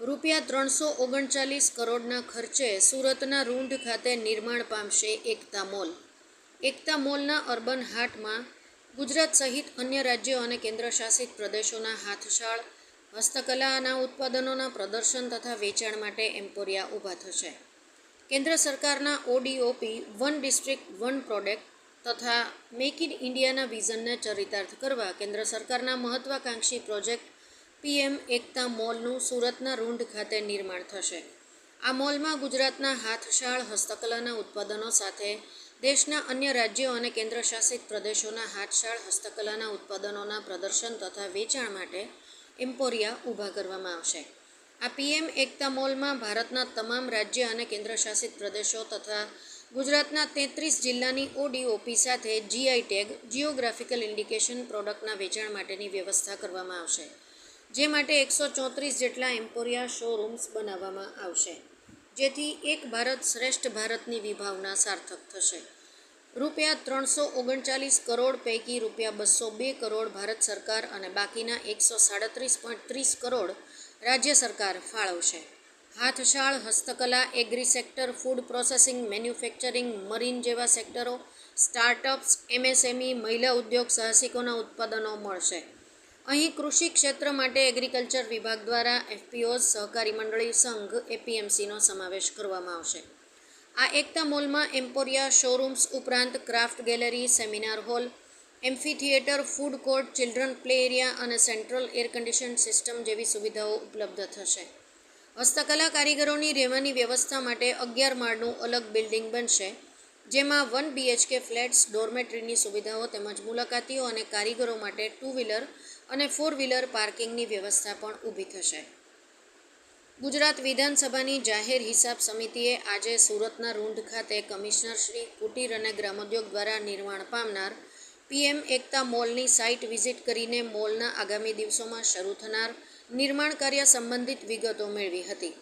રૂપિયા ત્રણસો ઓગણચાલીસ કરોડના ખર્ચે સુરતના રૂંઢ ખાતે નિર્માણ પામશે એકતા મોલ. એકતા મોલના અર્બન હાટમાં ગુજરાત સહિત અન્ય રાજ્યો અને કેન્દ્રશાસિત પ્રદેશોના હાથશાળ હસ્તકલાના ઉત્પાદનોના પ્રદર્શન તથા વેચાણ માટે એમ્પોરિયા ઊભા થશે. કેન્દ્ર સરકારના ODOP, one district, one product તથા મેક ઇન ઇન્ડિયાના વિઝનને ચરિતાર્થ કરવા કેન્દ્ર સરકારના મહત્વાકાંક્ષી પ્રોજેક્ટ પીએમ એકતા મોલનું સુરતના રૂંઢ ખાતે નિર્માણ થશે. આ મોલમાં ગુજરાતના હાથશાળ હસ્તકલાના ઉત્પાદનો સાથે દેશના અન્ય રાજ્યો અને કેન્દ્રશાસિત પ્રદેશોના હાથશાળ હસ્તકલાના ઉત્પાદનોના પ્રદર્શન તથા વેચાણ માટે એમ્પોરિયા ઊભા કરવામાં આવશે. આ પીએમ એકતા મોલમાં ભારતના તમામ રાજ્ય અને કેન્દ્રશાસિત પ્રદેશો તથા ગુજરાતના તેત્રીસ જિલ્લાની ઓડીઓપી સાથે જીઆઈ ટેગ જિયોગ્રાફિકલ ઇન્ડિકેશન પ્રોડક્ટના વેચાણ માટેની વ્યવસ્થા કરવામાં આવશે. જે માટે એકસો ચોત્રીસ જેટલા એમ્પોરિયા શોરૂમ્સ બનાવવામાં આવશે, જેથી એક ભારત શ્રેષ્ઠ ભારતની વિભાવના સાર્થક થશે. રૂપિયા ત્રણસો ઓગણચાલીસ કરોડ પૈકી રૂપિયા બસો બે કરોડ ભારત સરકાર અને બાકીના એકસો સાડત્રીસ પોઈન્ટ ત્રીસ કરોડ રાજ્ય સરકાર ફાળવશે. હાથશાળ હસ્તકલા agri sector food processing, manufacturing, marine જેવા સેક્ટરો, સ્ટાર્ટઅપ્સ, એમએસએમઈ, મહિલા ઉદ્યોગ, સાહસિકોના ઉત્પાદનો મળશે. અહીં કૃષિ ક્ષેત્ર માટે એગ્રીકલ્ચર વિભાગ દ્વારા એફપીઓ સહકારી મંડળી સંઘ, એપીએમસીનો સમાવેશ કરવામાં આવશે. આ એકતા મોલમાં એમ્પોરિયા શોરૂમ્સ ઉપરાંત craft gallery, seminar hall amphitheatre food court, children play area અને સેન્ટ્રલ એર કન્ડિશન સિસ્ટમ જેવી સુવિધાઓ ઉપલબ્ધ થશે. હસ્તકલા કારીગરોની રહેવાની વ્યવસ્થા માટે અગિયાર માળનું અલગ બિલ્ડિંગ બનશે, જેમાં વન બીએચકે ફ્લેટ્સ, ડોર્મેટરીની સુવિધાઓ તેમજ મુલાકાતીઓ અને કારીગરો માટે ટુ વ્હીલર અને ફોર વ્હીલર પાર્કિંગની વ્યવસ્થા પણ ઊભી થશે. ગુજરાત વિધાનસભાની જાહેર હિસાબ સમિતિએ આજે સુરતના રૂંઢ ખાતે કમિશનર શ્રી કુટીર અને ગ્રામોદ્યોગ દ્વારા નિર્માણ પામનાર પીએમ એકતા મોલની સાઇટ વિઝિટ કરીને મોલના આગામી દિવસોમાં શરૂ થનાર નિર્માણ કાર્ય સંબંધિત વિગતો મેળવી હતી.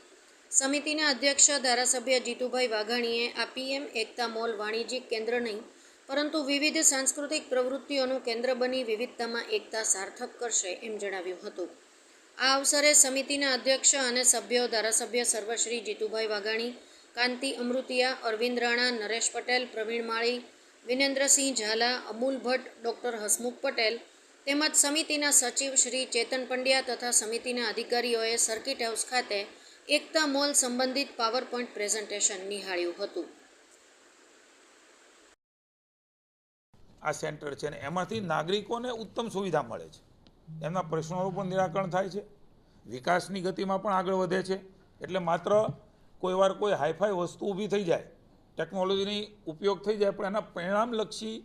સમિતિના અધ્યક્ષ ધારાસભ્ય જીતુભાઈ વાઘાણીએ આ પીએમ એકતા મોલ વાણિજ્યિક કેન્દ્ર નહીં પરંતુ વિવિધ સાંસ્કૃતિક પ્રવૃત્તિઓનું કેન્દ્ર બની વિવિધતામાં એકતા સાર્થક કરશે એમ જણાવ્યું હતું. આ અવસરે સમિતિના અધ્યક્ષ અને સભ્યો ધારાસભ્ય સર્વશ્રી જીતુભાઈ વાઘાણી, કાંતિ અમૃતિયા, અરવિંદ રાણા, નરેશ પટેલ, પ્રવીણ માળી, વિનેન્દ્રસિંહ ઝાલા, અમૂલ ભટ્ટ, ડૉક્ટર હસમુખ પટેલ તેમજ સમિતિના સચિવ શ્રી ચેતન પંડ્યા તથા સમિતિના અધિકારીઓએ સર્કિટ હાઉસ ખાતે એકતા મોલ સંબંધિત પાવર પોઈન્ટ પ્રેઝન્ટેશન નિહાળ્યું હતું. આ સેન્ટર છે ને, એમાંથી નાગરિકોને ઉત્તમ સુવિધા મળે છે. એમના પ્રશ્નોનું પણ નિરાકરણ થાય છે. વિકાસની ગતિમાં પણ આગળ વધે છે. એટલે માત્ર કોઈ વાર કોઈ હાઈફાઈ વસ્તુ ઊભી થઈ જાય, ટેકનોલોજીની ઉપયોગ થઈ જાય, પણ એના પરિણામલક્ષી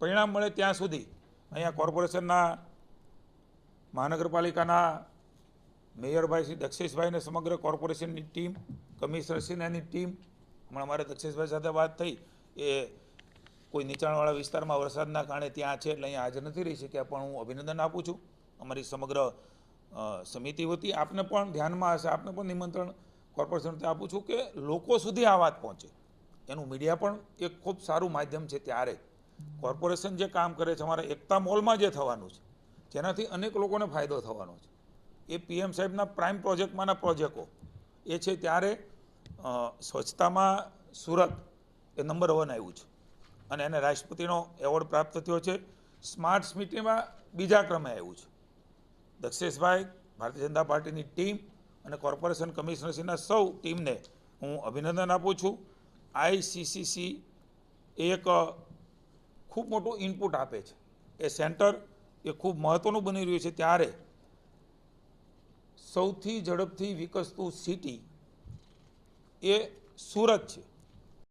પરિણામ મળે ત્યાં સુધી. અહીંયા કોર્પોરેશનના મહાનગરપાલિકાના મેયરભાઈ શ્રી દક્ષેશભાઈને સમગ્ર કોર્પોરેશનની ટીમ, કમિશનરશ્રીને એની ટીમ, હમણાં મારે દક્ષેશભાઈ સાથે વાત થઈ, એ કોઈ નીચાણવાળા વિસ્તારમાં વરસાદના કારણે ત્યાં છે એટલે અહીંયા હાજર નથી રહી શક્યા, પણ હું અભિનંદન આપું છું. અમારી સમગ્ર સમિતિ વતી આપને પણ ધ્યાનમાં હશે, આપને પણ નિમંત્રણ કોર્પોરેશન આપું છું કે લોકો સુધી આ વાત પહોંચે. એનું મીડિયા પણ એક ખૂબ સારું માધ્યમ છે ત્યારે. કોર્પોરેશન જે કામ કરે છે, અમારા એકતા મોલમાં જે થવાનું છે, જેનાથી અનેક લોકોને ફાયદો થવાનો છે. એ પીએમ સાહેબના પ્રાઇમ પ્રોજેક્ટમાંના પ્રોજેક્ટો, એ છે ત્યારે સ્વચ્છતામાં સુરત એ નંબર વન આવ્યું છે. અને એને રાષ્ટ્રપતિનો એવોર્ડ પ્રાપ્ત થયો છે. સ્માર્ટ સિટીમાં બીજા ક્રમે આવ્યું છે. દક્ષેશભાઈ, ભારતીય જનતા પાર્ટીની ટીમ અને કોર્પોરેશન કમિશનરશ્રીના સૌ ટીમને હું અભિનંદન આપું છું. આઈસીસીસી એક ખૂબ મોટું ઇનપુટ આપે છે. એ સેન્ટર એ ખૂબ મહત્ત્વનું બની રહ્યું છે. ત્યારે સૌથી ઝડપથી વિકસતું સિટી એ સુરત છે.